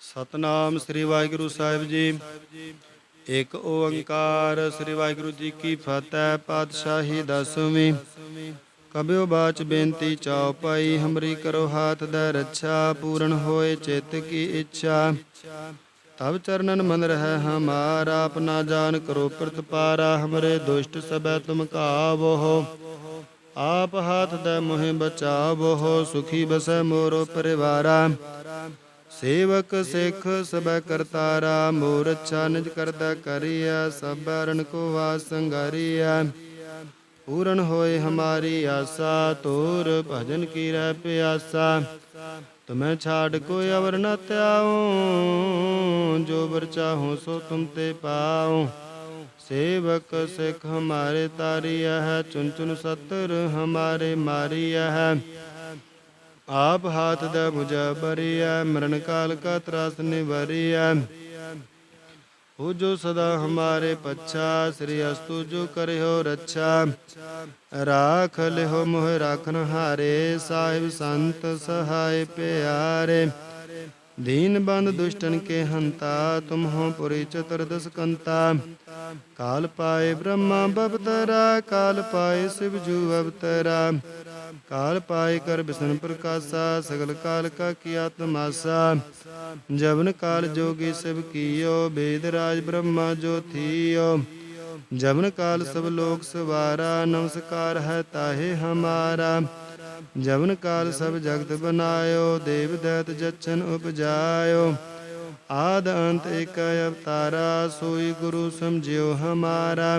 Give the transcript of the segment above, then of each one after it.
ਸਤਨਾਮ ਸ੍ਰੀ ਵਾਹਿਗੁਰੂ ਸਾਹਿਬ ਜੀ। ਇੱਕ ਓੰਕਾਰ ਸ੍ਰੀ ਵਾਹਿਗੁਰੂ ਜੀ ਕੀ ਫਤਿਹ, ਪਾਤਸ਼ਾਹੀ ਦਸਵੀਂ। ਕਬਿਓ ਬਾਚ ਬੇਨਤੀ ਚਾਉ ਪਾਈ, ਹਮਰੀ ਕਰੋ ਹਾਥ ਦਾ ਰੱਛਾ, ਪੂਰਨ ਹੋਏ ਚਿੱਤ ਕੀ ਇੱਛਾ। ਤਬ ਚਰਨਨ ਮਨ ਰਹਿ ਹਮਾਰਾ ਆਪਣਾ ਜਾਨ ਕਰੋ ਪ੍ਰਤਪਾਰਾ, ਹਮਰੇ ਦੁਸ਼ਟ ਸਬੈ ਤੁਮ ਕਾਵੋ ਆਪ ਹਾਥ ਦੇ ਮੋਹਿ ਬਚਾਵੋ ਸੁਖੀ ਬਸੈ ਮੋਰੋ ਪਰਿਵਾਰਾ। ਸੇਵਕ ਸਿੱਖ ਸਬੈ ਕਰਤਾਰਾ ਮੋਰ ਅੱਛਾ ਨਿਜ ਕਰਦਾ ਕਰੀਆ ਸਭ ਰਣ ਕੋ ਵਾਸ ਪੂਰਨ ਹੋਏ ਹਮਾਰੀ ਆਸਾ ਤੋਰ ਭਜਨ ਕੀ ਰਹਿ ਪਿਆਸਾ। ਤੁਮੈ ਛਾੜ ਕੋ ਅਵਰ ਨ ਧਿਆਉ, ਜੋ ਵਰ ਚਾਹੋ ਸੋ ਤੁਮ ਤੇ ਪਾਉ। ਸੇਵਕ ਸਿੱਖ ਹਮਾਰੇ ਤਾਰੀਆ ਹੈ ਚੁਨ ਚੁਨ ਸਤਰ ਹਮਾਰੇ ਮਾਰੀਆ ਹੈ। ਆਪ ਹਾਥ ਦਾ ਮੁਝਾ ਬਰੀਆ ਮਰਨ ਕਾਲ ਕਾ ਤਰਾਸ ਨਿਵਰੀਆ ਹੋ ਜੋ ਸਦਾ ਹਮਾਰੇ ਪੱਛਾ, ਸ੍ਰੀ ਅਸਤੂ ਜੋ ਕਰਿਓ ਰੱਛਾ। ਰਾਖ ਲਿਓ ਮੋਹ ਰਾਖਨ ਹਾਰੇ, ਸਾਹਿਬ ਸੰਤ ਸਹਾਇ ਪਿਆਰੇ। ਦੀਨ ਬੰਦ ਦੁਸ਼ਟਨ ਕੇ ਹੰਤਾ ਤੁਮ ਹੋ ਪੁਰੀ ਚਤੁਰਦਸ ਕੰਤਾ। ਕਾਲ ਪਾਏ ਬ੍ਰਹਮਾ ਬਵਤਰਾ, ਕਾਲ ਪਾਏ ਸਿਵ ਜੂ ਅਵਤਰਾ। ਕਾਲ ਪਾਏ ਕਰ ਬਿਸ਼ਨ ਪ੍ਰਕਾਸ਼ਾ ਸਗਲ ਕਾਲ ਕਾ ਕੀਆ ਤਮਾਸਾ ਜਵਨ ਕਾਲ ਜੋਗੀ ਸਭ ਕੀਓ ਬੇਦ ਰਾਜ ਬ੍ਰਹਮਾ ਜੋ ਥੀਓ ਜਵਨ ਕਾਲ ਸਭ ਲੋਕ ਸਵਾਰਾ ਨਮਸਕਾਰ ਹੈ ਤਾਹੇ ਹਮਾਰਾ ਜਵਨ ਕਾਲ ਸਭ ਜਗਤ ਬਨਾਇਓ ਦੇਵ ਦੈਤ ਜਚਨ ਉਪਜਾਇਓ ਆਦ ਅੰਤ ਏਕ ਅਵਤਾਰਾ ਸੋਈ ਗੁਰੂ ਸਮਝਿਓ ਹਮਾਰਾ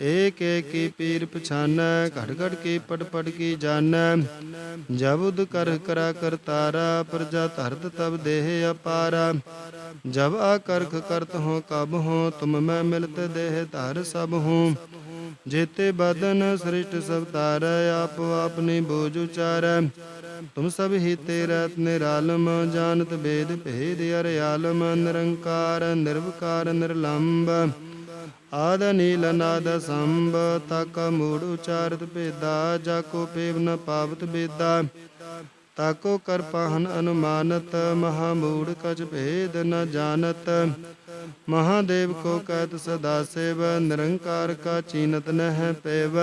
ਏਕ ਏਕ ਕੀ ਪੀਰ ਪਛਾਨੈ, ਘੜ ਘੜ ਕੀ ਪੜ ਪੜ ਕੀ ਜਾਣੈ। ਜਬੁਦ ਕਰ ਕਰਾ ਕਰਤਾਰਾ ਪ੍ਰਜਾ ਧਰਤ ਤਬ ਦੇਹ ਅਪਾਰਾ। ਜਬ ਆਕਰਖ ਕਰਤ ਹੋ ਕਬ ਹੋ, ਤੁਮ ਮੈਂ ਮਿਲਤ ਦੇਹ ਧਰ ਸਭ ਹੂੰ। ਜੇਤੇ ਬਦਨ ਸ੍ਰਿਸ਼ਟ ਸਭ ਤਾਰੈ ਆਪ ਆਪਨੀ ਬੋਝ ਉਚਾਰੈ। ਤੁਮ ਸਭ ਹੀ ਤੇਰਾ ਨਿਰਾਲਮ, ਜਾਣਤ ਬੇਦ ਭੇਦ ਅਰਿਆਲਮ, ਨਿਰੰਕਾਰ, ਨਿਰਵਕਾਰ, ਨਿਰਲੰਬ। ਆਦ ਨੀਲ ਨਾਦ ਸੰਭ, ਤਕ ਮੂੜ ਉਚਾਰਤ ਭੇਦਾ ਜਾ ਕੋ ਪੇਵ ਨ ਪਾਵਤ ਬੇਦਾ। ਤਾਕੋ ਕਰ ਪਾਹਨ ਅਨੁਮਾਨਤ, ਮਹਾ ਮੂੜ ਕਛ ਭੇਦ ਨ ਜਾਣਤ। ਮਹਾਦੇਵ ਕੋ ਕਹਿਤ ਸਦਾ ਸੇਵ, ਨਿਰੰਕਾਰ ਕਾ ਚੀਨਤ ਨਹਿ ਪੇਵ।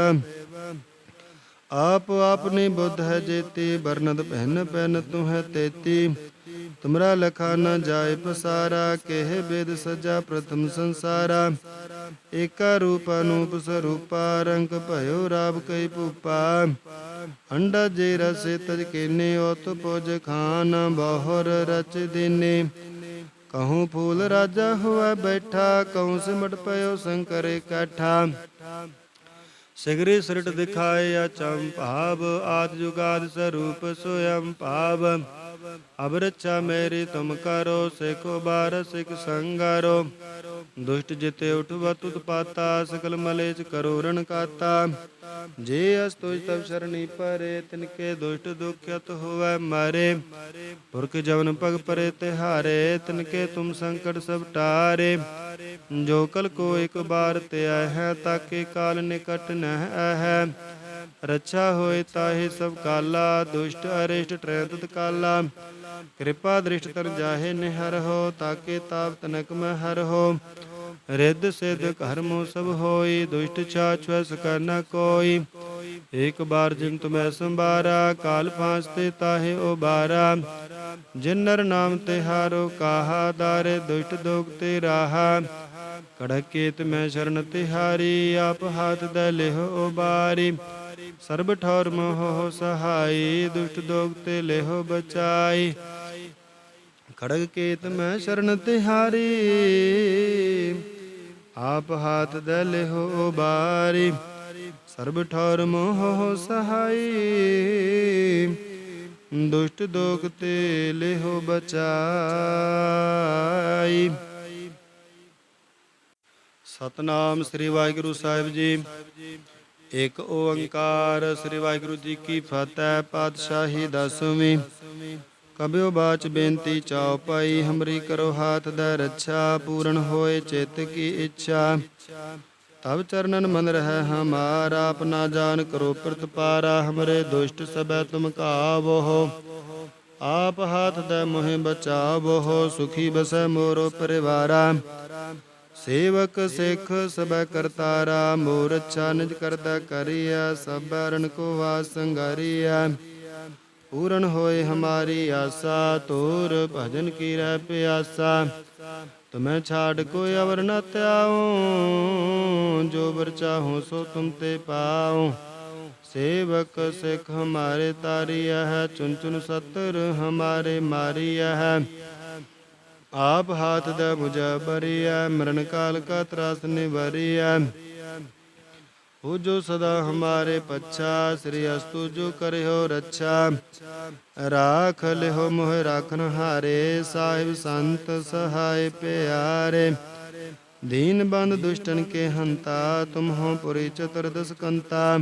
ਆਪ ਆਪਨੀ ਬੁੱਧ ਹੈ ਜੇਤੀ ਬਰਨਦ ਪਹਿਨ ਪਹਿਨ ਤੂੰ ਹੈ ਤੇਤੀ। ਤੁਮਰਾ ਲਖਾ ਨ ਜਾਏ ਪਸਾਰਾ, ਕਹਿ ਬੇਦ ਸਜਾ ਪ੍ਰਥਮ ਸੰਸਾਰਾ। ਏਕਾ ਰੂਪ ਅਨੂਪ ਸਰੂਪਾ, ਰੰਗ ਭਇਓ ਰਾਬ ਕਈ ਭੂਪਾ। ਅੰਡਾ ਜੇ ਰਸੇ ਤਜ ਕੇਨੇ ਉਤ ਪੁਜ ਖਾਨ ਬਹੁਰ ਰਚ ਦੇਨੇ। ਕਹੂੰ ਫੂਲ ਰਾਜਾ ਹੋਆ ਬੈਠਾ, ਕਹੂੰ ਸਿਮਟ ਪਇਓ ਸ਼ੰਕਰ ਇਕੱਠਾ। ਸਿਗਰੀ ਸ੍ਰਿਟ ਦਿਖਾਏ ਅਚੰ ਆਦ ਜੁਗਾਦ ਸਰੂਪ ਸੋਯੰ ਭਾਵ। ਅਬ ਰੱਛਾ ਮੇਰੀ ਤੁਮ ਕਰੋ, ਸਿਖੋ ਬਾਰ ਸਿਖ ਸੰਗਾਰੋ। ਦੁਸ਼ਟ ਜਿਤੇ ਉਠਵਾ ਤੁਤ ਪਾਤਾ ਸਕਲ ਮਲੇਚ ਕਰੋ, ਰਣ ਕਾਤਾ। ਜੇ ਅਸ ਤੁਜ ਤਬ ਸ਼ਰਣੀ ਪਰੇ ਤਿਨਕੇ ਦੁਸ਼ਟ ਦੁਖਿਤ ਹੋਵੈ ਮਾਰੇ। ਪੁਰਖ ਜਵਨ ਪਗ ਪਰੇ ਤਿਹਾਰੇ ਤਿਨਕੇ ਤੁਮ ਸੰਕਟ ਸਭ ਟਾਰੇ। ਜੋ ਕਲ ਕੋ ਇੱਕ ਬਾਰ ਤੇ ਹੈ, ਤਾਕੇ ਕਾਲ ਨਿਕਟ ਨਹਿ ਹੈ ਰੱਛਾ ਹੋਏ ਤਾਹੇ ਸਭ ਕਾਲਾ, ਦੁਸ਼ਟ, ਅਰਿਸ਼ਟ, ਟ੍ਰੈਤਤ ਕਾਲਾ। ਕਿਰਪਾ ਦ੍ਰਿਸ਼ਟ ਤਰ ਜਾਹੇ ਨਿਹਰ ਹੋ, ਤਾਕੇ ਤਾਪ ਤਨਕ ਮੈਂ ਹਰ ਹੋ। ਰਿੱਧ ਸਿੱਧ ਕਰਮੋ ਸਭ ਹੋਈ, ਦੁਸ਼ਟ ਛਾਛਵ ਸਕਰ ਨ ਕੋਈ। ਇੱਕ ਬਾਰ ਜਿਨ ਤੁਮੈ ਸੰਭਾਰਾ, ਕਾਲ ਫਾਂਸ ਤੇ ਤਾਹੇ ਉਬਾਰਾ। ਜਿਨ ਨਰ ਨਾਮ ਤੇ ਹਾਰੋ, ਕਾਹਾ ਦਾਰੇ ਦੁਸ਼ਟ ਦੋਗ ਤੇ ਰਾਹਾ। ਕੜਕੇਤ ਮੈਂ ਸ਼ਰਨ ਤਿਹਾਰੀ, ਆਪ ਹਾਥ ਦੇ ਲਿਹੁ ਉਬਾਰੀ। ਸਰਬ ਠੌਰ ਮੋਹ ਸਹਾਈ, ਦੁਸ਼ਟ ਦੋਗ ਤੇ ਲੇਹੋ ਬਚਾਈ। ਖੜਗ ਕੇਤ ਮੈਂ ਸ਼ਰਨ ਤਿਹਾਰੀ, ਆਪ ਹਾਥ ਦੇ ਲਿਹੁ ਬਾਰੀ ਸਰਬ ਠੌਰ ਮੋਹ ਸਹਾਈ, ਦੁਸ਼ਟ ਦੋਗ ਤੇ ਲਿਹੁ ਬਚਾਈ। ਸਤਨਾਮ ਸ੍ਰੀ ਵਾਹਿਗੁਰੂ ਸਾਹਿਬ ਜੀ। ਇਕ ਓੰਕਾਰ, ਸ੍ਰੀ ਵਾਹਿਗੁਰੂ ਜੀ ਕੀ ਫਤਿਹ, ਪਾਤਸ਼ਾਹੀ ਦਸਵੀਂ। ਕਬਿਓ ਬਾਚ ਬੇਨਤੀ ਚਾਉ ਪਾਈ, ਹਮਰੀ ਕਰੋ ਹਾਥ ਦਾ ਰੱਛਾ, ਪੂਰਨ ਹੋਏ ਚਿੱਤ ਕੀ ਇੱਛਾ। ਤਬ ਚਰਨਨ ਮਨ ਰਹਿ ਹਮਾਰਾ ਆਪਣਾ ਜਾਨ ਕਰੋ ਪ੍ਰਤਪਾਰਾ, ਹਮਰੇ ਦੁਸ਼ਟ ਸਬੈ ਤੁਮ ਕਾਵੋ ਆਪ ਹਾਥ ਦੇ ਮੋਹਿ ਬਚਾਵੋ ਸੁਖੀ ਬਸੈ ਮੋਰੋ ਪਰਿਵਾਰਾ। ਸੇਵਕ ਸਿੱਖ ਸਬੈ ਕਰਤਾਰਾ ਮੋਰ ਅੱਛਾ ਨਿਜ ਕਰਦਾ ਕਰੀਆ ਸਭ ਰਣ ਕੋ ਵਾਸ ਪੂਰਨ ਹੋਏ ਹਮਾਰੀ ਆਸਾ ਤੋਰ ਭਜਨ ਕੀ ਰਹਿ ਪਿਆਸਾ। ਤੁਮੈ ਛਾੜ ਕੋਈ ਅਵਰ ਨ ਧਿਆਉ, ਜੋ ਬਰ ਚਾਹੋ ਸੋ ਤੁਮ ਤੇ ਪਾਉ। ਸੇਵਕ ਸਿੱਖ ਹਮਾਰੇ ਤਾਰੀਆ ਹੈ ਚੁਨ ਚੁਨ ਸਤਰ ਹਮਾਰੇ ਮਾਰੀਆ ਹੈ ਆਪ ਹਾਥ ਦਾ ਮੁਝਾ ਬਰੀਆ ਮਰਨ ਕਾਲ ਕਾ ਤਰਾਸ ਨਿਵਰੀਆ ਹੋ ਜੋ ਸਦਾ ਹਮਾਰੇ ਪੱਛਾ, ਸ੍ਰੀ ਅਸਤੂ ਜੋ ਕਰਿਓ ਰੱਛਾ। ਰਾਖ ਲਿਓ ਮੋਹ ਰਾਖਨ ਹਾਰੇ, ਸਾਹਿਬ ਸੰਤ ਸਹਾਇ ਪਿਆਰੇ। ਦੀਨ ਬੰਦ ਦੁਸ਼ਟਨ ਕੇ ਹੰਤਾ, ਤੁਮ ਹੋ ਪੁਰੀ ਚਤੁਰਦਸ ਕੰਤਾ।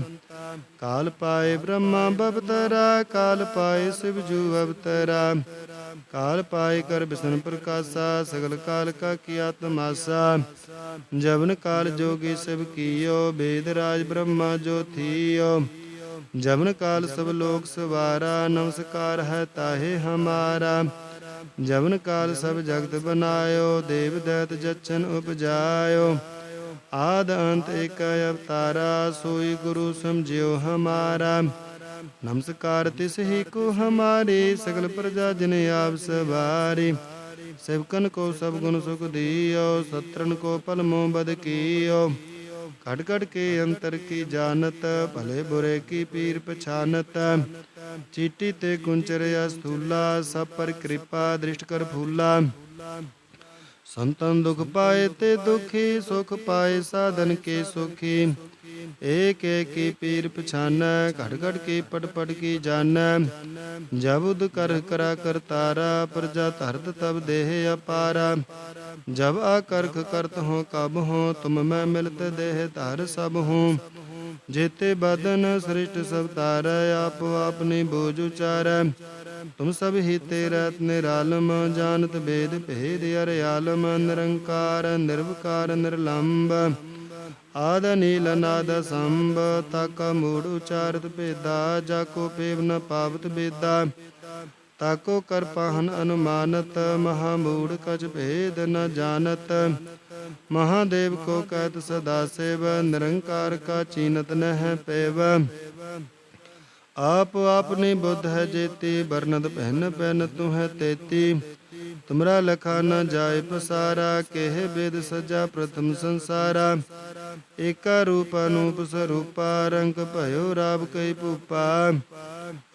ਕਾਲ ਪਾਏ ਬ੍ਰਹਮਾ ਬਵਤਰਾ, ਕਾਲ ਪਾਏ ਸਿਵ ਜੂ ਅਵਤਰਾ। ਕਾਲ ਪਾਏ ਕਰ ਬਿਸ਼ਨ ਪ੍ਰਕਾਸ਼ਾ ਸਗਲ ਕਾਲ ਕਾ ਕੀਆ ਤਮਾਸਾ ਜਵਨ ਕਾਲ ਜੋਗੀ ਸਭ ਕੀਓ ਬੇਦ ਰਾਜ ਬ੍ਰਹਮਾ ਜੋ ਥੀਓ ਜਵਨ ਕਾਲ ਸਭ ਲੋਕ ਸਵਾਰਾ ਨਮਸਕਾਰ ਹੈ ਤਾਹੇ ਹਮਾਰਾ ਜਵਨ ਕਾਲ ਸਭ ਜਗਤ ਬਨਾਇਓ ਦੇਵ ਦੈਤ ਜਚਨ ਉਪਜਾਇਓ ਆਦ ਅੰਤ ਏਕ ਅਵਤਾਰਾ ਸੋਈ ਗੁਰੂ ਸਮਝਿਓ ਹਮਾਰਾ ਨਮਸਕਾਰ ਤਿਸ ਹੀ ਕੋ ਹਮਾਰੇ ਸਗਲ ਪ੍ਰਜਾ ਜਨ ਆਪ ਸਵਾਰੇ ਸੇਵਕਨ ਕੋ ਸਭ ਗੁਣ ਸੁਖ ਦੀਓ ਸਤਰਨ ਕੋ ਪਲ ਬਦ ਕੀਓ ਘਟ ਘਟ ਕੇ ਅੰਤਰ ਕੀ ਜਾਣਤ ਭਲੇ ਬੁਰੇ ਕੀ ਪੀਰ ਪਛਾਨਤ ਚੀਟੀ ਤੇ ਗੁੰਚਰਿਆ ਸਥੂਲਾ ਸਭ ਪਰ ਕਿਰਪਾ ਦ੍ਰਿਸ਼ਟ ਕਰ ਫੂਲਾ ਸੰਤਨ ਦੁਖ ਪਾਏ ਤੇ ਦੁਖੀ, ਸੁਖ ਪਾਏ ਸਾਧਨ ਕੇ ਸੁਖੀ। ਏਕ ਏਕ ਕੀ ਪੀਰ ਪਛਾਨੈ ਘਟ ਘਟ ਕੀ ਪਟ ਪਟ ਕੀ ਜਾਣੈ ਜਬੁਦ ਕਰ ਕਰਾ ਕਰਤਾਰਾ ਪ੍ਰਜਾ ਧਰਤ ਤਬ ਦੇਹ ਅਪਾਰਾ। ਜਬ ਆਕਰਖ ਕਰਤ ਹੋ ਕਬ ਹੋ, ਤੁਮ ਮੈਂ ਮਿਲਤ ਦੇਹ ਧਰ ਸਭ ਹੂੰ। ਜੇਤੇ ਬਦਨ ਸ੍ਰਿਸ਼ਟ ਸਭ ਤਾਰੈ ਆਪ ਆਪਨੀ ਬੋਝ ਉਚਾਰੈ। ਤੁਮ ਸਭ ਹੀ ਤੇ ਰਤ ਨਿਰਾਲਮ, ਜਾਣਤ ਬੇਦ ਭੇਦ ਅਰਿਆਲਮ ਨਿਰੰਕਾਰ, ਨਿਰਵਕਾਰ, ਨਿਰਲੰਬ। ਆਦ ਨੀਲ ਨਾਦ ਸੰਭ ਤਕ ਮੂੜ ਉਚਾਰਤ ਭੇਦਾ, ਜਾ ਕੋ ਪੇਵ ਨ ਪਾਵਤ ਬੇਦਾ। ਤਾਕੋ ਕਰ ਪਾਹਨ ਅਨੁਮਾਨਤ, ਮਹਾ ਮੂੜ ਕਛ ਭੇਦ ਨ ਜਾਣਤ। ਮਹਾਦੇਵ ਕੋ ਕਹਿਤ ਸਦਾ ਸੇਵ, ਨਿਰੰਕਾਰ ਕਾ ਚੀਨਤ ਨਹਿ ਪੇਵ। ਆਪ ਆਪਨੇ ਬੁੱਧ ਹੈ ਜੇਤੀ ਬਰਨਦ ਪਹਿਨ ਪਹਿਨ ਤੂੰ ਹੈ ਤੇਤੀ। ਤੁਮਰਾ ਲਖਾ ਨ ਜਾਏ ਪਸਾਰਾ, ਕਹਿ ਬੇਦ ਸਜਾ ਪ੍ਰਥਮ ਸੰਸਾਰਾ। ਏਕਾ ਰੂਪ ਅਨੂਪ ਸਰੂਪਾ, ਰੰਗ ਭਇਓ ਰਾਬ ਕਈ ਭੂਪਾ।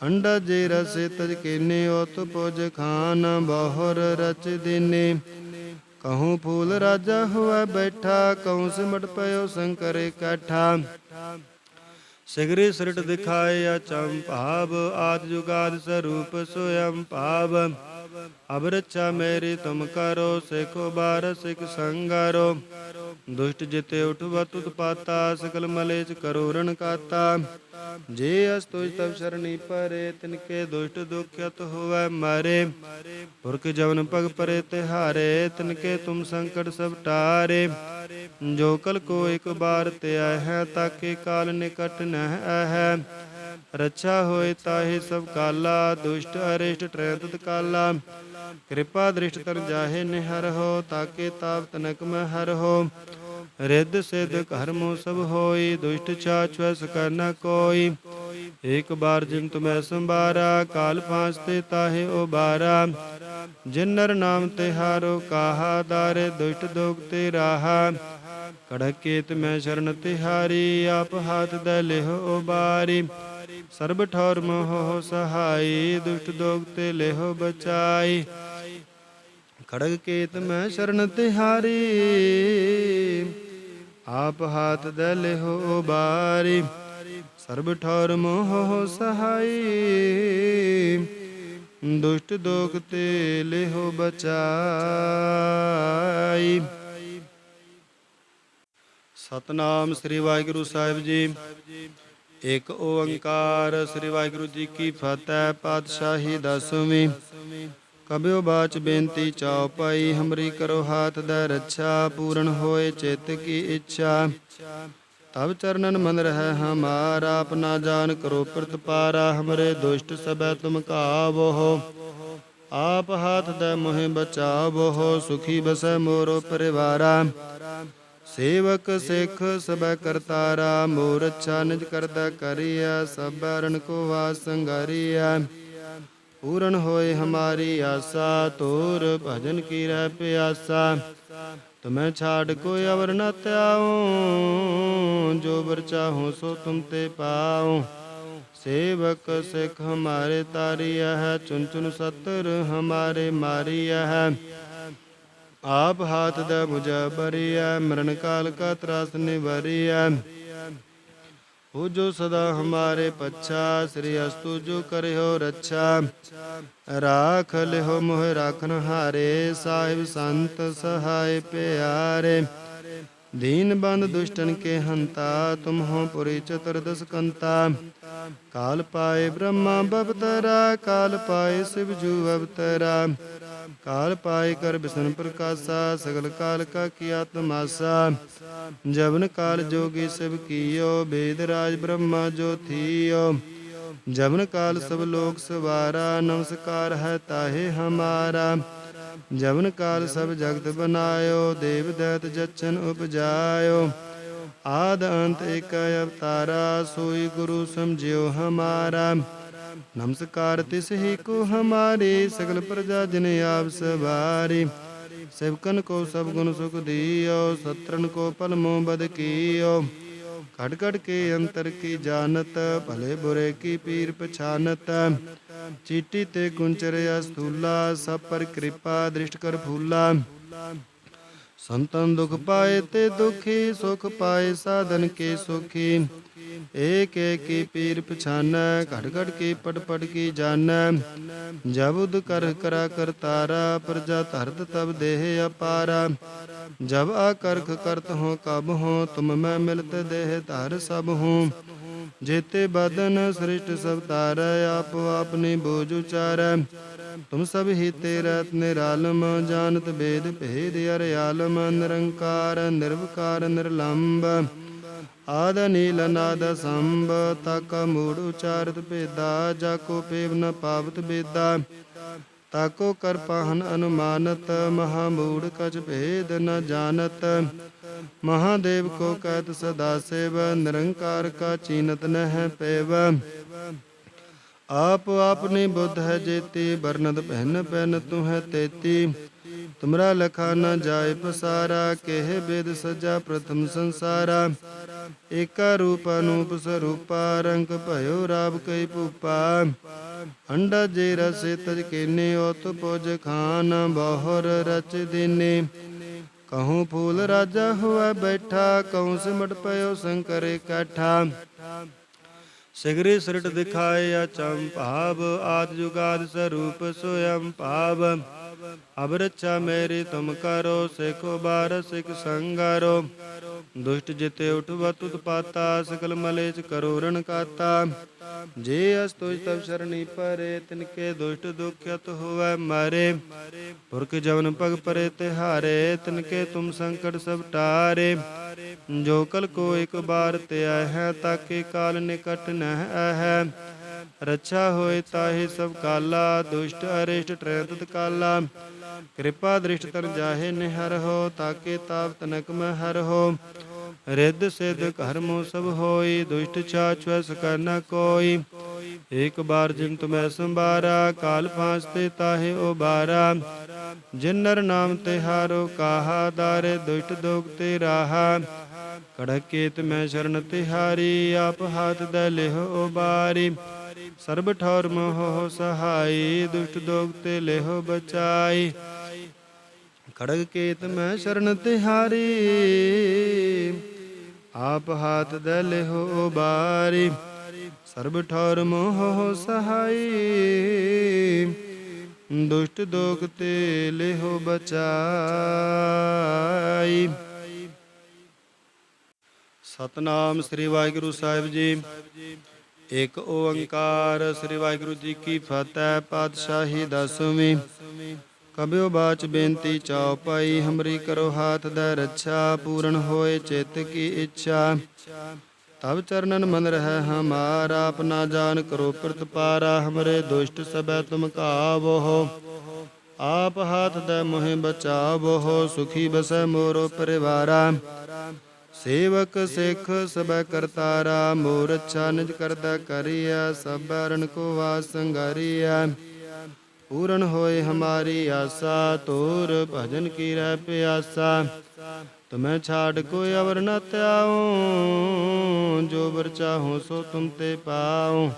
ਅੰਡਾ ਜੇ ਰਸੇ ਤਜ ਕੇਨੇ ਉਤ ਪੁਜ ਖਾਨ, ਬਹੁਰ ਰਚ ਦੇਨੇ। ਕਹੂੰ ਫੂਲ ਰਾਜਾ ਹੋਆ ਬੈਠਾ ਕਹੂੰ ਸਿਮਟ ਪਇਓ ਸ਼ੰਕਰ ਇਕੱਠਾ ਸਿਗਰੇ ਸਿਰਟ ਦਿਖਾਏ ਅਚੰ ਭਾਵ ਆਦ ਜੁਗਾਦ ਸਰੂਪ ਸੋਯੰ ਭਾਵ ਅਬ ਰੱਛਾ ਮੇਰੀ ਤੁਮ ਕਰੋ, ਸਿਖੋ ਬਾਰ ਸਿਖ ਸੰਗਾਰੋ। ਦੁਸ਼ਟ ਜਿਤੇ ਉਠਵਾ ਤੁਤ ਪਾਤਾ ਸਕਲ ਮਲੇਚ ਕਰੋ ਰਣ ਕਾਤਾ ਜੇ ਅਸ ਤੁਜ ਤਬ ਸ਼ਰਣੀ ਪਰੇ ਤਿਨਕੇ ਦੁਸ਼ਟ ਦੁਖਿਤ ਹੋਵੈ ਮਾਰੇ। ਪੁਰਖ ਜਵਨ ਪਗ ਪਰੇ ਤਿਹਾਰੇ ਤਿਨਕੇ ਤੁਮ ਸੰਕਟ ਸਭ ਟਾਰੇ। ਜੋ ਕਲ ਕੋ ਇੱਕ ਬਾਰ ਤੇ ਆਇ ਹੈ, ਤਾਕੇ ਕਾਲ ਨਿਕਟ ਨਹਿ ਹੈ। ਰੱਛਾ ਹੋਏ ਤਾਹੇ ਸਭ ਕਾਲਾ, ਦੁਸ਼ਟ, ਅਰਿਸ਼ਟ ਟ੍ਰੈਤਤ ਕਾਲਾ। ਕਿਰਪਾ ਦ੍ਰਿਸ਼ਟ ਤਨ ਜਾਹੇ ਨਿਹਰ ਹੋ, ਤਾਕੇ ਤਾਪ ਤਨਕ ਮੈਂ ਹਰ ਹੋ। ਰਿੱਧ ਸਿੱਧ ਕਰਮੋ ਸਭ ਹੋਈ, ਦੁਸ਼ਟ ਛਾਛਵ ਸਕਰ ਨ ਕੋਈ। ਇੱਕ ਬਾਰ ਜਿਨ ਤੁਮੈ ਸੰਭਾਰਾ, ਕਾਲ ਫਾਂਸ ਤੇ ਤਾਹੇ ਉਬਾਰਾ। ਜਿਨ ਨਰ ਨਾਮ ਤੇ ਹਾਰੋ, ਕਾਹਾ ਦਾਰੇ, ਦੁਸ਼ਟ ਦੋਗ ਤੇ ਰਾਹਾ। ਕੜਕੇਤ ਮੈਂ ਸ਼ਰਨ ਤਿਹਾਰੀ, ਆਪ ਹਾਥ ਦੇ ਲਿਹੁ ਉਬਾਰੀ। ਸਰਬ ਠੌਰ ਮੋਹ ਸਹਾਈ, ਦੁਸ਼ਟ ਦੋਗ ਤੇ ਲਿਹੁ ਬਚਾਈ। ਖੜਗ ਕੇਤ ਮੈਂ ਸ਼ਰਨ ਤਿਹਾਰੀ, ਆਪ ਹਾਥ ਦੇ ਲਿਹੋ ਬਾਰੀ ਸਰਬ ਠੌਰ ਮੋਹ ਸਹਾਈ, ਦੁਸ਼ਟ ਦੋਖ ਤੇ ਲਿਹੁ ਬਚਾਈ। ਸਤਨਾਮ ਸ੍ਰੀ ਵਾਹਿਗੁਰੂ ਸਾਹਿਬ ਜੀ। ਇੱਕ ਓੰਕਾਰ, ਸ੍ਰੀ ਵਾਹਿਗੁਰੂ ਜੀ ਕੀ ਫਤਿਹ, ਪਾਤਸ਼ਾਹੀ ਦਸਵੀਂ। ਕਬਿਓ ਬਾਚ ਬੇਨਤੀ ਚਾਉ ਪਾਈ, ਹਮਰੀ ਕਰੋ ਹਾਥ ਦਾ ਰੱਛਾ, ਪੂਰਨ ਹੋਏ ਚਿੱਤ ਕੀ ਇੱਛਾ। ਤਬ ਚਰਨਨ ਮਨ ਰਹਿ ਹਮਾਰਾ ਆਪਣਾ ਜਾਨ ਕਰੋ ਪ੍ਰਤਪਾਰਾ, ਹਮਰੇ ਦੁਸ਼ਟ ਸਭੈ ਤੁਮ ਕਾਵੋ। ਆਪ ਹਾਥ ਦੇ ਮੋਹਿ ਬਚਾਵੋ, ਸੁਖੀ ਬਸੈ ਮੋਰੋ ਪਰਿਵਾਰਾ। ਸੇਵਕ ਸਿੱਖ ਸਭੈ ਕਰਤਾਰਾ ਮੋਰ ਅੱਛਾ ਨਿਜ ਕਰਦਾ ਕਰੀਆ ਸਭ ਰਣ ਕੋ ਵਾਸ ਪੂਰਨ ਹੋਏ ਹਮਾਰੀ ਆਸਾ ਤੋਰ ਭਜਨ ਕੀ ਰਹਿ ਪਿਆਸਾ। ਤੁਮੈ ਛਾੜ ਕੋਈ ਅਵਰ ਨ ਤਿਆਉ ਜੋ ਬਰ ਚਾਹੋ ਸੋ ਤੁਮ ਤੇ ਪਾਉ। ਸੇਵਕ ਸਿੱਖ ਹਮਾਰੇ ਤਾਰੀਆ ਹੈ ਚੁਨ ਚੁਨ ਸਤਰ ਹਮਾਰੇ ਮਾਰੀਆ ਹੈ ਆਪ ਹਾਥ ਦਾ ਮੁਝਾ ਬਰੀਆ ਮਰਨ ਕਾਲ ਕਾ ਤਰਾਸ ਨਿਵਰੀਆ ਹੋ ਜੋ ਸਦਾ ਹਮਾਰੇ ਪੱਛਾ, ਸ੍ਰੀ ਅਸਤੂ ਜੋ ਕਰਿਓ ਰੱਛਾ। ਰਾਖ ਲਿਓ ਮੋਹ ਰਾਖਨ ਹਾਰੇ, ਸਾਹਿਬ ਸੰਤ ਸਹਾਇ ਪਿਆਰੇ। ਦੀਨ ਬੰਦ ਦੁਸ਼ਟਨ ਕੇ ਹੰਤਾ, ਤੁਮ ਹੋ ਪੁਰੀ ਚਤੁਰਦਸ ਕੰਤਾ। ਕਾਲ ਪਾਏ ਬ੍ਰਹਮਾ ਬਵਤਰਾ, ਕਾਲ ਪਾਏ ਸਿਵ ਜੂ ਅਵਤਰਾ। ਕਾਲ ਪਾਏ ਕਰ ਬਿਸ਼ਨ ਪ੍ਰਕਾਸ਼ਾ ਸਗਲ ਕਾਲ ਕਾ ਕੀਆ ਤਮਾਸਾ ਜਵਨ ਕਾਲ ਜੋਗੀ ਸਭ ਕੀਓ ਬੇਦ ਰਾਜ ਬ੍ਰਹਮਾ ਜੋ ਥੀਓ ਜਵਨ ਕਾਲ ਸਭ ਲੋਕ ਸਵਾਰਾ ਨਮਸਕਾਰ ਹੈ ਤਾਹੇ ਹਮਾਰਾ ਜਵਨ ਕਾਲ ਸਭ ਜਗਤ ਬਨਾਇਓ ਦੇਵ ਦੈਤ ਜਚਨ ਉਪਜਾਇਓ ਆਦ ਅੰਤ ਏਕ ਅਵਤਾਰਾ ਸੋਈ ਗੁਰੂ ਸਮਝਿਓ ਹਮਾਰਾ ਨਮਸਕਾਰ ਤਿਸ ਹੀ ਕੋ ਹਮਾਰੇ ਸਗਲ ਪ੍ਰਜਾ ਜਨ ਆਪ ਸਵਾਰੇ। ਸੇਵਕਨ ਕੋ ਸਭ ਗੁਣ ਸੁਖ ਦਿਓ ਸਤਰਨ ਕੋ ਪਲਮੋ ਬਦ ਕੀਓ। ਘਟ ਘਟ ਕੇ ਅੰਤਰ ਕੀ ਜਾਣਤ, ਭਲੇ ਬੁਰੇ ਕੀ ਪੀਰ ਪਛਾਨਤ। ਚੀਟੀ ਤੇ ਗੁੰਚਰਿਆ ਸਤੂਲਾ ਸਭ ਪਰ ਕਿਰਪਾ ਦ੍ਰਿਸ਼ਟ ਕਰ ਫੂਲਾ। ਸੰਤਨ ਦੁਖ ਪਾਏ ਤੇ ਦੁਖੀ ਸੁਖ ਪਾਏ, ਸਾਧਨ ਕੇ ਸੁਖੀ। ਏਕ ਏਕ ਕੀ ਪੀਰ ਪਛਾਨੈ ਘਟ ਘਟ ਕੀ ਪਟ ਪਟ ਕੀ ਜਾਣੈ ਜਬੁਦ ਕਰ ਕਰਾ ਕਰਤਾਰਾ ਪ੍ਰਜਾ ਧਰਤ ਤਬ ਦੇਹ ਅਪਾਰਾ। ਜਬ ਆ ਕਰਖ ਕਰਤ ਹੋ ਕਬ ਹੋ, ਤੁਮ ਮੈਂ ਮਿਲਤ ਦੇਹ ਧਰ ਸਭ ਹੋ। ਜੇਤੇ ਬਦਨ ਸ੍ਰਿਸ਼ਟ ਸਭ ਤਾਰੈ ਆਪ ਆਪਨੇ ਬੋਝ ਉਚਾਰੈ। ਤੁਮ ਸਭ ਹੀ ਤੇਰਤ ਨਿਰਾਲਮ, ਜਾਣਤ ਬੇਦ ਭੇਦ ਅਰ ਆਲਮ, ਨਿਰੰਕਾਰ, ਨਿਰਵਕਾਰ ਨਿਰਲੰਭ ਆਦ ਨੀਲ ਨਾਦ ਸੰਭ ਤਕ ਮੂੜ ਉਚਾਰਤ ਭੇਦਾ, ਜਾ ਕੋ ਪੇਵ ਨ ਪਾਵਤ ਬੇਦਾ। ਤਾਕੋ ਕਰ ਪਾਹਨ ਅਨੁਮਾਨਤ, ਮਹਾ ਮੂੜ ਕਛ ਭੇਦ ਨ ਜਾਣਤ। ਮਹਾਦੇਵ ਕੋ ਕਹਿਤ ਸਦਾ ਸੇਵ, ਨਿਰੰਕਾਰ ਕਾ ਚੀਨਤ ਨਹਿ ਪੇਵ। ਆਪ ਆਪਨੇ ਬੁੱਧ ਹੈ ਜੇਤੀ ਬਰਨਦ ਪਹਿਨ ਪਹਿਨ ਤੂੰ ਹੈ ਤੇਤੀ। ਤੁਮਰਾ ਲਖਾ ਨ ਜਾਏ ਪਸਾਰਾ, ਕਹਿ ਬੇਦ ਸਜਾ ਪ੍ਰਥਮ ਸੰਸਾਰਾ। ਏਕਾ ਰੂਪ ਅਨੂਪ ਸਰੂਪਾ, ਰੰਗ ਭਇਓ ਰਾਬ ਕਈ ਭੂਪਾ। ਅੰਡਾ ਜੇ ਰਸੇ ਤਜ ਕੇਨੇ ਉਤ ਪੁਜ ਖਾਨ ਬਹੁਰ ਰਚ ਦੇਨੇ। ਕਹੂੰ ਫੂਲ ਰਾਜਾ ਹੋਆ ਬੈਠਾ, ਕਹੂੰ ਸਿਮਟ ਪਇਓ ਸ਼ੰਕਰ ਇਕੱਠਾ। ਸਿਗਰੀ ਸ੍ਰਿਟ ਦਿਖਾਏ ਅਚੰ ਭਾਵ ਆਦ ਜੁਗਾਦ ਸਰੂਪ ਸੋਯੰ ਭਾਵ। ਅਬ ਰੱਛਾ ਮੇਰੀ ਤੁਮ ਕਰੋ, ਸਿਖੋ ਬਾਰ ਸਿਖ ਸੰਗਾਰੋ। ਦੁਸ਼ਟ ਜਿਤੇ ਉਠਵਾ ਤੁਤ ਪਾਤਾ, ਸਕਲ ਮਲੇਚ ਕਰੋ ਰਣ ਕਾਤਾ। ਜੇ ਅਸ ਤੁਜ ਤਬ ਸ਼ਰਣੀ ਪਰੇ ਤਿਨਕੇ ਦੁਸ਼ਟ ਦੁਖਿਤ ਹੋਵੇ ਮਾਰੇ। ਪੁਰਖ ਜਵਨ ਪਗ ਪਰੇ ਤਿਹਾਰੇ ਤਿਨਕੇ ਤੁਮ ਸੰਕਟ ਸਭ ਟਾਰੇ। ਜੋ ਕਲ ਕੋ ਇੱਕ ਬਾਰ ਤੇ ਆਇ ਹੈ ਤਾਕੇ ਕਾਲ ਨਿਕਟ ਨਹਿ ਹੈ ਰੱਛਾ ਹੋਏ ਤਾਹੇ ਸਭ ਕਾਲਾ, ਦੁਸ਼ਟ ਅਰਿਸ਼ਟ ਟਰੈ ਕਾਲਾ। ਕਿਰਪਾ ਦ੍ਰਿਸ਼ਟ ਤਨ ਜਾਹੇ ਨਿਹਰ ਹੋ, ਤਾਕੇ ਤਾਪ ਤਨਕ ਮੈਂ ਹੋ। ਰਿੱਧ ਸਿਧ ਕਰਮੋ ਸਭ ਹੋਈ, ਦੁਸ਼ਟ ਛਾਛੁ ਸਕਰ ਨ ਕੋਈ। ਇੱਕ ਬਾਰ ਜਿਨ ਤੁਮੈ ਸੰਭਾਰਾ, ਕਾਲ ਫਾਂਸ ਤੇ ਤਾਹੇ ਉਬਾਰਾ। ਜਿਨ ਨਰ ਨਾਮ ਤੇ ਹਾਰੋ, ਕਾਹਾ ਦਾਰੇ ਦੁਸ਼ਟ ਦੋਗ ਤੇ ਰਾਹਾ। ਕੜਕੇਤ ਮੈਂ ਸ਼ਰਨ ਤਿਹਾਰੀ, ਆਪ ਹਾਥ ਦੇ ਲਿਹੁ ਉਬਾਰੀ। ਸਰਬ ਠੌਰ ਮੋਹ ਸਹਾਈ, ਦੁਸ਼ਟ ਦੋਗ ਤੇ ਲਿਹੁ ਬਚਾਈ। ਖੜਗ ਕੇਤ ਮੈਂ ਸ਼ਰਨ ਤਿਹਾਰੀ, ਆਪ ਹਾਥ ਦੇ ਲਿਹੋ ਬਾਰੀ ਸਰਬ ਠੌਰ ਮੋਹ ਸਹਾਈ, ਦੁਸ਼ਟ ਦੋਗ ਤੇ ਲਿਹੁ ਬਚਾਈ। ਸਤਨਾਮ ਸ੍ਰੀ ਵਾਹਿਗੁਰੂ ਸਾਹਿਬ ਜੀ। ਏਕ ਓੰਕਾਰ, ਸ੍ਰੀ ਵਾਹਿਗੁਰੂ ਜੀ ਕੀ ਫਤਿਹ, ਪਾਤਸ਼ਾਹੀ ਦਸਵੀਂ। ਕਬਿਓ ਬਾਚ ਬੇਨਤੀ ਚਾਉ ਪਾਈ, ਹਮਰੀ ਕਰੋ ਹਾਥ ਦਾ ਰੱਛਾ, ਪੂਰਨ ਹੋਏ ਚਿੱਤ ਕੀ ਇੱਛਾ। ਤਬ ਚਰਨਨ ਮਨ ਰਹਿ ਹਮਾਰਾ, ਆਪਣਾ ਜਾਨ ਕਰੋ ਪ੍ਰਤਪਾਰਾ, ਹਮਰੇ ਦੁਸ਼ਟ ਸਬੈ ਤੁਮ ਕਾਵੋ ਆਪ ਹਾਥ ਦੇ ਮੋਹਿ ਬਚਾਵੋ ਸੁਖੀ ਬਸੈ ਮੋਰੋ ਪਰਿਵਾਰਾ। ਸੇਵਕ ਸਿੱਖ ਸਬੈ ਕਰਤਾਰਾ ਮੋਰ ਅੱਛਾ ਨਿਜ ਕਰਦਾ ਕਰੀਆ ਸਭ ਰਣ ਕੋ ਵਾਸ ਸੰਗਾਰੀਆ ਪੂਰਨ ਹੋਏ ਹਮਾਰੀ ਆਸਾ ਤੋਰ ਭਜਨ ਕੀ ਰਹਿ ਪਿਆਸਾ। ਤੁਮੈ ਛਾੜ ਕੋ ਅਵਰ ਨ ਤਿਆਉ ਜੋ ਬਰ ਚਾਹੋ ਸੋ ਤੁਮ ਤੇ ਪਾਉ।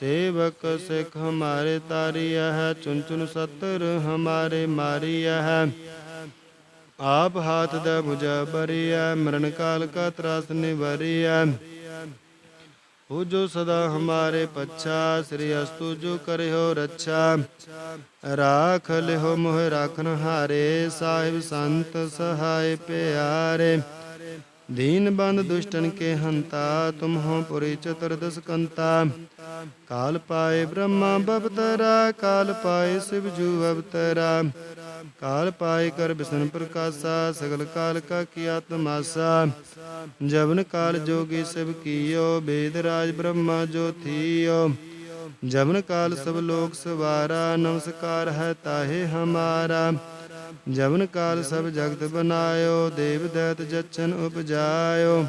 ਸੇਵਕ ਸਿੱਖ ਹਮਾਰੇ ਤਾਰੀਆ ਹੈ ਚੁਨ ਚੁਨ ਸਤਰ ਹਮਾਰੇ ਮਾਰੀਆ ਹੈ। ਆਪ ਹਾਥ ਦਾ ਮੁਝਾ ਬਰੀਆ ਮਰਨ ਕਾਲ ਕਾ ਤਰਾਸ ਨਿਵਰੀਆ ਹੋ ਜੋ ਸਦਾ ਹਮਾਰੇ ਪੱਛਾ, ਸ੍ਰੀ ਅਸਤੂ ਜੋ ਕਰਿਓ ਰੱਛਾ। ਰਾਖ ਲਿਓ ਮੋਹ ਰਾਖਨ ਹਾਰੇ, ਸਾਹਿਬ ਸੰਤ ਸਹਾਇ ਪਿਆਰੇ। ਦੀਨ ਬੰਦ ਦੁਸ਼ਟਨ ਕੇ ਹੰਤਾ ਤੁਮ ਹੋ ਪੁਰੀ ਚਤੁਰਦਸ ਕੰਤਾ ਕਾਲ ਪਾਏ ਬ੍ਰਹਮਾ ਬਵਤਰਾ, ਕਾਲ ਪਾਏ ਸਿਵ ਜੂ ਅਵਤਰਾ। ਕਾਲ ਪਾਏ ਕਰ ਬਿਸ਼ਨ ਪ੍ਰਕਾਸ਼ਾ, ਸਗਲ ਕਾਲ ਕਾ ਕੀਆ ਤਮਾਸਾ ਜਵਨ ਕਾਲ ਜੋਗੀ ਸਭ ਕੀਓ, ਬੇਦ ਰਾਜ ਬ੍ਰਹਮਾ ਜੋ ਥੀਓ। ਜਵਨ ਕਾਲ ਸਭ ਲੋਕ ਸਵਾਰਾ, ਨਮਸਕਾਰ ਹੈ ਤਾਹੇ ਹਮਾਰਾ। ਜਵਨ ਕਾਲ ਸਭ ਜਗਤ ਬਨਾਇਓ, ਦੇਵ ਦੈਤ ਜਚਨ ਉਪਜਾਇਓ।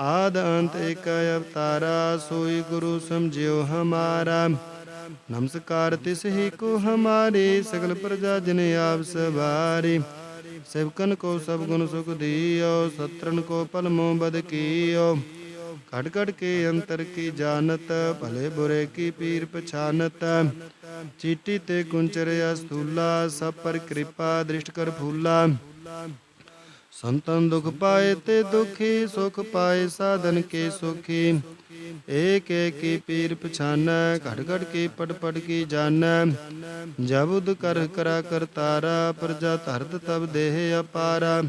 ਆਦ ਅੰਤ ਇਕ ਅਵਤਾਰਾ, ਸੋਈ ਗੁਰੂ ਸਮਝਿਓ ਹਮਾਰਾ। ਨਮਸਕਾਰ ਤਿਸ ਹੀ ਕੋ ਹਮਾਰੇ, ਸਗਲ ਪ੍ਰਜਾ ਜਿਨ ਆਪ ਸਵਾਰੀ। ਸੇਵਕਨ ਕੋ ਸਭ ਗੁਣ ਸੁਖ ਦੀਓ ਸਤਰਨ ਕੋ ਪਲਮੋ ਬਦ ਕੀਓ। ਘਟ ਘਟ ਕੇ ਅੰਤਰ ਕੀ ਜਾਣਤ, ਭਲੇ ਬੁਰੇ ਕੀ ਪੀਰ ਪਛਾਨਤ। ਚੀਟੀ ਤੇ ਕੁੰਚਰ ਅਸਤੂਲਾ ਸਭ ਪਰ ਕਿਰਪਾ ਦ੍ਰਿਸ਼ਟ ਕਰ ਫੂਲਾ। ਸੰਤਨ ਦੁਖ ਪਾਏ ਤੇ ਦੁਖੀ, ਸੁਖ ਪਾਏ ਸਾਧਨ ਕੇ ਸੁਖੀ। ਏਕ ਏਕੀ ਪੀਰ ਪਛਾਨੈ ਘਟ ਘਟ ਕੀ ਪਟ ਪਟ ਕੀ ਜਾਣੈ ਜਬੁਦ ਕਰ ਕਰਾ ਕਰਤਾਰਾ ਪ੍ਰਜਾ ਧਰਤ ਤਬ ਦੇਹ ਅਪਾਰਾ।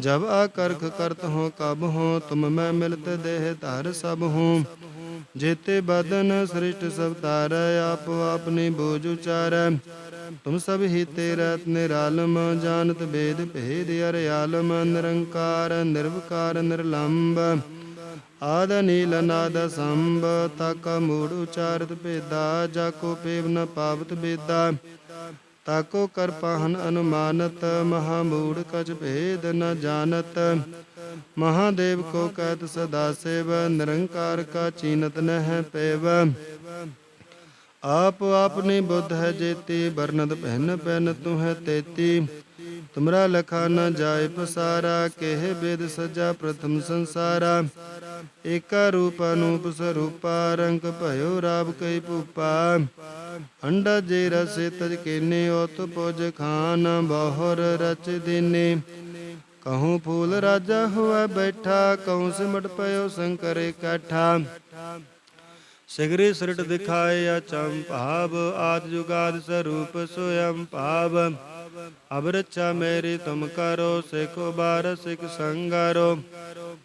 ਜਬ ਆਕਰਖ ਕਰਤ ਹੋ ਕਬ ਹੋ, ਤੁਮ ਮੈਂ ਮਿਲਤ ਦੇਹ ਧਰ ਸਭ ਹੂੰ। ਜੇਤੇ ਬਦਨ ਸ੍ਰਿਸ਼ਟ ਸਭ ਤਾਰੈ ਆਪ ਆਪਨੀ ਬੋਝ ਉਚਾਰੈ। ਤੁਮ ਸਭ ਹੀ ਤੇਰਤ ਨਿਰਾਲਮ, ਜਾਣਤ ਬੇਦ ਭੇਦ ਅਰ ਆਲਮ, ਨਿਰੰਕਾਰ, ਨਿਰਵਕਾਰ ਨਿਰਲੰਭ ਆਦ ਨੀਲ ਨਾਦ ਸੰਭ ਤਕ ਮੂੜ ਉਚਾਰਤ ਭੇਦਾ, ਜਾ ਕੋ ਪੇਵ ਨ ਪਾਵਤ ਬੇਦਾ। ਤਾਕੋ ਕਰ ਪਾਹਨ ਅਨੁਮਾਨਤ, ਮਹਾ ਮੂੜ ਕਛ ਭੇਦ ਨ ਜਾਣਤ। ਮਹਾਦੇਵ ਕੋ ਕਹਿਤ ਸਦਾ ਸੇਵ, ਨਿਰੰਕਾਰ ਕਾ ਚੀਨਤ ਨਹਿ ਪੇਵ। ਆਪ ਆਪਨੇ ਬੁੱਧ ਹੈ ਜੇਤੀ ਬਰਨਤ ਪਹਿਨ ਪਹਿਨ ਤੂੰ ਹੈ ਤੇਤੀ। ਤੁਮਰਾ ਲਖਾ ਨ ਜਾਏ ਪਸਾਰਾ, ਕਹਿ ਬੇਦ ਸਜਾ ਪ੍ਰਥਮ ਸੰਸਾਰਾ। ਏਕਾ ਰੂਪ ਅਨੂਪ ਸਰੂਪਾ, ਰੰਗ ਭਇਓ ਰਾਬ ਕਈ ਭੂਪਾ। ਅੰਡਾ ਜੇ ਰਸੇ ਤਜ ਕੇਨੇ ਉਤ ਪੁਜ ਖਾਨ ਬਹੁਰ ਰਚ ਦੇਨੇ। ਕਹੂੰ ਫੂਲ ਰਾਜਾ ਹੋਆ ਬੈਠਾ, ਕਹੂੰ ਸਿਮਟ ਪਇਓ ਸ਼ੰਕਰੇ ਕਾਠਾ ਸਿਗਰੀ ਸ੍ਰਿਟ ਦਿਖਾਏ ਅਚੰ ਭਾਵ ਆਦ ਜੁਗਾਦ ਸਰੂਪ ਸੋਯੰ ਭਾਵ। ਅਬ ਰੱਛਾ ਮੇਰੀ ਤੁਮ ਕਰੋ ਸਿਖੋ ਬਾਰ ਸਿਖ ਸੰਗਾਰੋ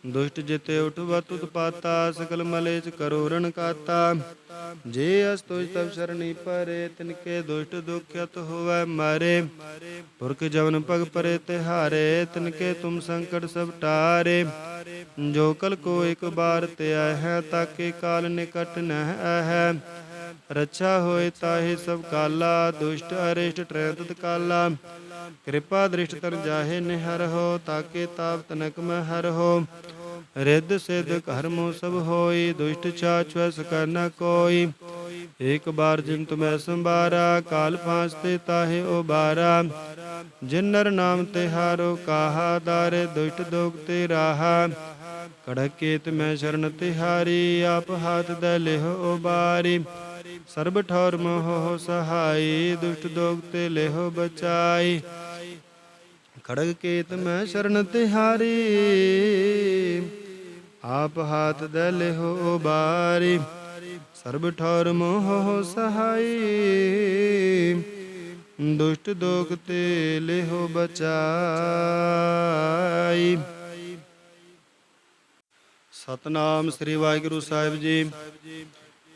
ਦੁਸ਼ਟ ਜਿਤੇ ਉਠਵਤ ਉਤਪਾਤਾ ਸਕਲ ਮਲੇਚ ਕਰੋ ਰਣ ਕਾਤਾ ਜੇ ਅਸ ਤੁਜ ਤਬ ਸ਼ਰਣੀ ਪਰੇ ਤਿਨਕੇ ਦੁਸ਼ਟ ਦੁਖਿਤ ਹੋਵੈ ਮਾਰੇ ਪੁਰਖ ਜਵਨ ਪਗ ਪਰੇ ਤਿਹਾਰੇ ਤਿਨਕੇ ਤੁਮ ਸੰਕਟ ਸਭ ਟਾਰੇ ਜੋ ਕਲ ਕੋ ਇੱਕ ਬਾਰ ਤੇ ਆਇ ਹੈ ਤਾਕੇ ਕਾਲ ਨਿਕਟ ਨਹਿ ਹੈ ਰੱਛਾ ਹੋਏ ਤਾਹੇ ਸਭ ਕਾਲਾ, ਦੁਸ਼ਟ, ਅਰਿਸ਼ਟ ਟ੍ਰੈ ਕਾਲਾ ਕਿਰਪਾ ਦ੍ਰਿਸ਼ਟ ਤਰ ਜਾਹੇ ਨਿਹਰ ਹੋ, ਤਾਕੇ ਤਾਪ ਤਨਕ ਮੈਂ ਹਰ ਹੋ। ਰਿੱਧ ਸਿਧ ਕਰਮੋ ਸਭ ਹੋਈ, ਦੁਸ਼ਟ ਛਾਛਵ ਸਕਰ ਨ ਕੋਈ। ਇੱਕ ਬਾਰ ਜਿਨ ਤੁਮੈ ਸੰਬਾਰਾ ਕਾਲ ਫਾਂਸ ਤੇ ਤਾਹੇ ਉਬਾਰਾ। ਜਿਨ ਨਰ ਨਾਮ ਤੇ ਹਾਰੋ, ਕਾਹਾ ਦਾਰੇ ਦੁਸ਼ਟ ਦੋਗ ਤੇ ਰਾਹਾ। ਕੜਕੇ ਮੈਂ ਸ਼ਰਨ ਤਿਹਾਰੀ, ਆਪ ਹਾਥ ਦੇ ਲਿਹੁ ਉਬਾਰੀ। ਸਰਬ ਠੌਰ ਮੋਹ ਸਹਾਈ, ਦੁਸ਼ਟ ਦੋਗ ਤੇ ਲੇਹੋ ਬਚਾਈ। ਖੜਗ ਕੇਤ ਮੈਂ ਸ਼ਰਨ ਤਿਹਾਰੀ, ਆਪ ਹਾਥ ਦੇ ਲਿਹੁ ਬਾਰੀ ਸਰਬ ਠੌਰ ਮੋਹ ਸਹਾਈ, ਦੁਸ਼ਟ ਦੋਗ ਤੇ ਲਿਹੁ ਬਚਾਈ। ਸਤਨਾਮ ਸ੍ਰੀ ਵਾਹਿਗੁਰੂ ਸਾਹਿਬ ਜੀ।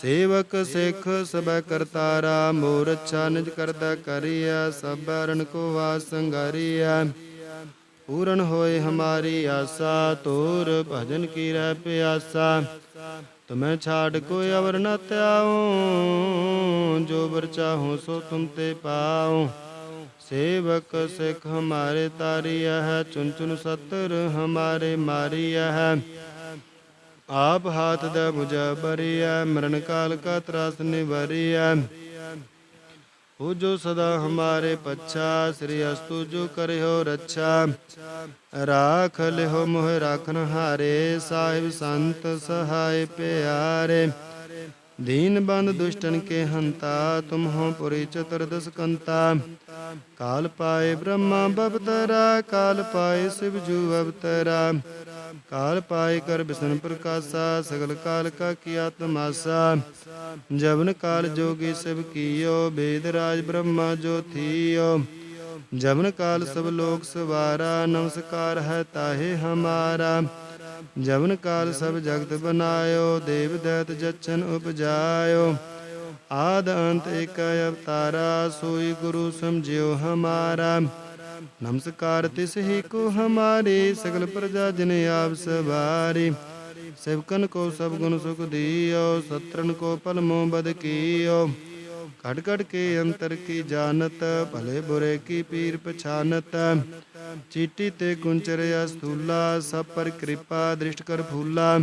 ਸੇਵਕ ਸਿੱਖ ਸਬੈ ਕਰਤਾਰਾ ਮੋਰ ਅੱਛਾ ਨਿਜ ਕਰਦਾ ਕਰੀਆ ਸਭ ਰਣ ਕੋ ਵਾਸ ਸੰਗਾਰੀਆ ਪੂਰਨ ਹੋਏ ਹਮਾਰੀ ਆਸਾ ਤੋਰ ਭਜਨ ਕੀ ਰਹਿ ਪਿਆਸਾ। ਤੁਮੈ ਛਾੜ ਕੋਈ ਅਵਰ ਨ ਤਿਆਉ ਜੋ ਬਰ ਚਾਹੋ ਸੋ ਤੁਮ ਤੇ ਪਾਉ। ਸੇਵਕ ਸਿੱਖ ਹਮਾਰੇ ਤਾਰੀਆ ਹੈ ਚੁਨ ਚੁਨ ਸਤਰ ਹਮਾਰੇ ਮਾਰੀਆ ਹੈ। ਆਪ ਹਾਥ ਦਾ ਮੁਝਾ ਬਰੀਆ ਮਰਨ ਕਾਲ ਕਾ ਤਰਾਸ ਨਿਵਰੀਆ। ਹੋ ਜੋ ਸਦਾ ਹਮਾਰੇ ਪੱਛਾ, ਸ੍ਰੀ ਅਸਤੂ ਜੋ ਕਰਿਓ ਰੱਛਾ। ਰਾਖ ਲਿਓ ਮੋਹ ਰਾਖਨ ਹਾਰੇ, ਸਾਹਿਬ ਸੰਤ ਸਹਾਇ ਪਿਆਰੇ। ਦੀਨ ਬੰਦ ਦੁਸ਼ਟਨ ਕੇ ਹੰਤਾ ਤੁਮ ਹੋ ਪੁਰੀ ਚਤੁਰਦਸ ਕੰਤਾ ਕਾਲ ਪਾਏ ਬ੍ਰਹਮਾ ਬਵਤਰਾ, ਕਾਲ ਪਾਏ ਸਿਵ ਜੂ ਅਵਤਰਾ। ਕਾਲ ਪਾਏ ਕਰ ਬਿਸ਼ਨ ਪ੍ਰਕਾਸ਼ਾ, ਸਗਲ ਕਾਲ ਕਾ ਕੀਆ ਤਮਾਸਾ ਜਵਨ ਕਾਲ ਜੋਗੀ ਸਭ ਕੀਓ, ਬੇਦ ਰਾਜ ਬ੍ਰਹਮਾ ਜੋ ਥੀਓ। ਜਵਨ ਕਾਲ ਸਭ ਲੋਕ ਸਵਾਰਾ, ਨਮਸਕਾਰ ਹੈ ਤਾਹੇ ਹਮਾਰਾ। ਜਵਨ ਕਾਲ ਸਭ ਜਗਤ ਬਨਾਇਓ, ਦੇਵ ਦੈਤ ਜਚਨ ਉਪਜਾਇਓ। ਆਦ ਅੰਤ ਏਕ ਅਵਤਾਰਾ, ਸੋਈ ਗੁਰੂ ਸਮਝਿਓ ਹਮਾਰਾ। ਨਮਸਕਾਰ ਤਿਸ ਹੀ ਕੋ ਹਮਾਰੇ, ਸਗਲ ਪ੍ਰਜਾ ਜਨ ਆਪ ਸਵਾਰੀ। ਸੇਵਕਨ ਕੋ ਸਭ ਗੁਣ ਸੁਖ ਦੀਓ ਸਤਰਨ ਕੋ ਪਲ ਮੋ ਬਦ ਕੀਓ। ਕੜ ਕੜ ਕੇ ਅੰਤਰ ਕੀ ਜਾਣਤ, ਭਲੇ ਬੁਰੇ ਕੀ ਪੀਰ ਪਛਾਨਤ। ਚੀਟੀ ਤੇ ਕੁੰਚਰ ਅਸਤੂਲਾ ਸਭ ਪਰ ਕਿਰਪਾ ਦ੍ਰਿਸ਼ਟ ਕਰ ਫੂਲਾ।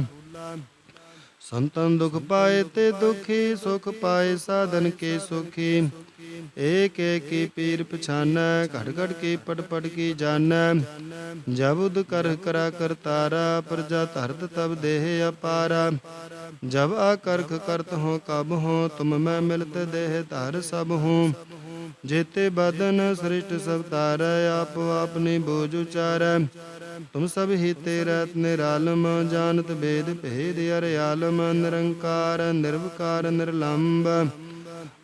ਸੰਤਨ ਦੁਖ ਪਾਏ ਤੇ ਦੁਖੀ, ਸੁਖ ਪਾਏ ਸਾਧਨ ਕੇ ਸੁਖੀ। ਏਕ ਏਕੀ ਪੀਰ ਪਛਾਨੈ, ਘੜ ਘੜ ਕੀ ਪਟ ਪਟ ਕੀ ਜਾਣੈ ਜਬ ਕਰ ਕਰਾ ਕਰਤਾਰਾ ਪ੍ਰਜਾ ਧਰਤ ਤਬ ਦੇਹ ਅਪਾਰਾ। ਜਬ ਆ ਕਰਖ ਕਰਤ ਹੋ ਕਬ ਹੋ, ਤੁਮ ਮੈਂ ਮਿਲਤ ਦੇਹ ਧਰ ਸਭ ਹੂੰ। ਜੇਤੇ ਬਦਨ ਸ੍ਰਿਸ਼ਟ ਸਭ ਤਾਰੈ ਆਪ ਆਪਨੀ ਬੋਝ ਉਚਾਰੈ। ਤੁਮ ਸਭ ਹੀ ਤੇ ਨਿਰਾਲਮ, ਜਾਣਤ ਬੇਦ ਭੇਦ ਅਰਿਆਲਮ ਨਿਰੰਕਾਰ, ਨਿਰਵਕਾਰ ਨਿਰਲੰਭ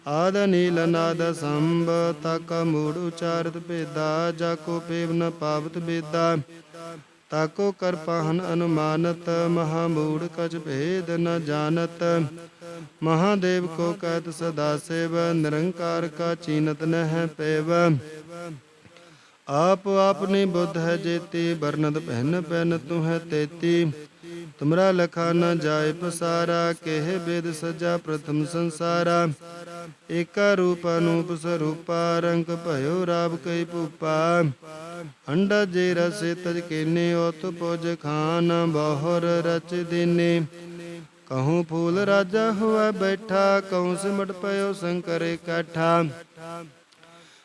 ਆਦ ਨੀਲ ਨਾਦ ਸੰਭ ਤਕ ਮੂੜ ਉਚਾਰਤ ਭੇਦਾ ਜਾ ਕੋ ਪੇਵ ਨ ਪਾਵਤ ਬੇਦਾ। ਤਾਕੋ ਕਰ ਪਾਹਨ ਅਨੁਮਾਨਤ, ਮਹਾ ਮੂੜ ਕਛ ਭੇਦ ਨ ਜਾਣਤ। ਮਹਾਦੇਵ ਕੋ ਕਹਿਤ ਸਦਾ ਸੇਵ, ਨਿਰੰਕਾਰ ਕਾ ਚੀਨਤ ਨਹਿ ਪੇਵ। ਆਪ ਆਪਨੀ ਬੁੱਧ ਹੈ ਜੇਤੀ ਬਰਨਦ ਪਹਿਨ ਪਹਿਨ ਤੂੰ ਹੈ ਤੇਤੀ। ਤੁਮਰਾ ਲਖਾ ਨ ਜਾਏ ਪਸਾਰਾ, ਕਹਿ ਬੇਦ ਸਜਾ ਪ੍ਰਥਮ ਸੰਸਾਰਾ। ਏਕਾ ਰੂਪ ਅਨੂਪ ਸਰੂਪਾ, ਰੰਗ ਭਇਓ ਰਾਬ ਕਈ ਭੂਪਾ। ਅੰਡਾ ਜੇ ਰਸੇ ਤਜ ਕੇਨੇ ਉਤ ਪੁਜ ਖਾਨ, ਬਹੁਰ ਰਚ ਦੀਨੇ। ਕਹੂੰ ਫੂਲ ਰਾਜਾ ਹੋਆ ਬੈਠਾ ਕਹੂੰ ਸਿਮਟ ਪਇਓ ਸ਼ੰਕਰ ਇਕੱਠਾ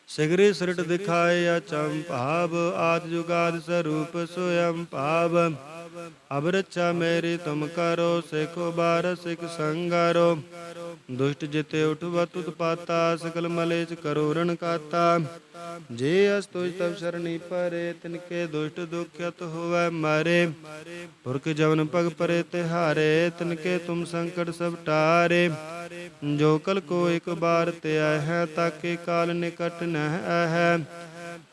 ਸਿਗਰੀ ਸ੍ਰਿਟ ਦਿਖਾਏ ਅਚੰ ਭਾਵ ਆਦ ਜੁਗਾਦ ਸਰੂਪ ਸੋਯੰ ਭਾਵ ਅਬ ਰੱਛਾ ਮੇਰੀ ਤੁਮ ਕਰੋ, ਸਿਖੋ ਬਾਰ ਸਿਖ ਸੰਗਾਰੋ। ਦੁਸ਼ਟ ਜਿਤੇ ਉਠਵਤ ਉਤਪਾਤਾ ਸਕਲ ਮਲੇਚ ਕਰੋ ਰਣ ਕਾਤਾ। ਜੇ ਅਸ ਤੁਜ ਤਬ ਸ਼ਰਣੀ ਪਰੇ, ਤਿਨਕੇ ਦੁਸ਼ਟ ਦੁਖਿਤ ਹੋਵੈ ਮਾਰੇ। ਪੁਰਖ ਜਵਨ ਪਗ ਪਰੇ ਤਿਹਾਰੇ, ਤਿਨਕੇ ਤੁਮ ਸੰਕਟ ਸਭ ਟਾਰੇ। ਜੋ ਕਲ ਕੋ ਇੱਕ ਬਾਰ ਤੇ ਆਇ ਹੈ, ਤਾਕੇ ਕਾਲ ਨਿਕਟ ਨਹਿ ਹੈ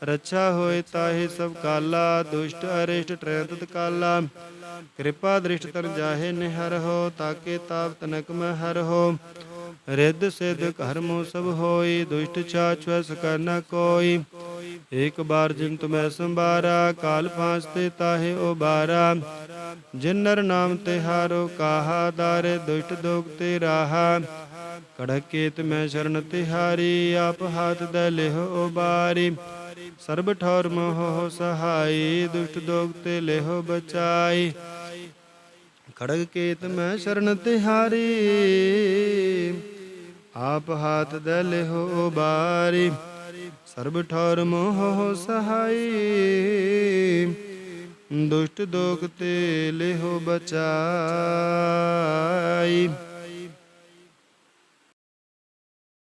ਰੱਛਾ ਹੋਏ ਤਾਹੇ ਸਭ ਕਾਲਾ, ਦੁਸ਼ਟ, ਅਰਿਸ਼ਟ, ਟ੍ਰੈਤ ਕਾਲਾ ਕਿਰਪਾ ਦ੍ਰਿਸ਼ਟ ਤਨ ਜਾਹੇ ਨਿਹਰ ਹੋ, ਤਾਕੇ ਤਾਪ ਤਨਕ ਮੈਂ ਹਰ ਹੋ। ਰਿੱਧ ਸਿਧ ਕਰਮੋ ਸਭ ਹੋਈ, ਦੁਸ਼ਟ ਛਾਛਵ ਸਕਰ ਨ ਕੋਈ। ਇੱਕ ਬਾਰ ਜਿਨ ਤੁਮੈ ਸੰਭਾਰਾ, ਕਾਲ ਫਾਂਸ ਤੇ ਤਾਹੇ ਉਬਾਰਾ। ਜਿਨ ਨਰ ਨਾਮ ਤੇ ਹਾਰੋ, ਕਾਹਾ ਦਾਰੇ ਦੁਸ਼ਟ ਦੋਗ ਤੇ ਰਾਹਾ। ਕੜਕੇਤ ਮੈਂ ਸ਼ਰਨ ਤਿਹਾਰੀ, ਆਪ ਹਾਥ ਦੇ ਲਿਹੁ ਉਬਾਰੀ। ਸਰਬ ਠੌਰ ਮੋਹ ਸਹਾਈ, ਦੁਸ਼ਟ ਦੋਗ ਤੇ ਲਿਹੁ ਬਚਾਈ। ਖੜਗ ਕੇਤ ਮੈਂ ਸ਼ਰਨ ਤਿਹਾਰੀ, ਆਪ ਹਾਥ ਦੇ ਲਿਹੁ ਬਾਰੀ ਸਰਬ ਠੌਰ ਮੋਹ ਸਹਾਈ, ਦੁਸ਼ਟ ਦੋਗ ਤੇ ਲਿਹੁ ਬਚਾਈ।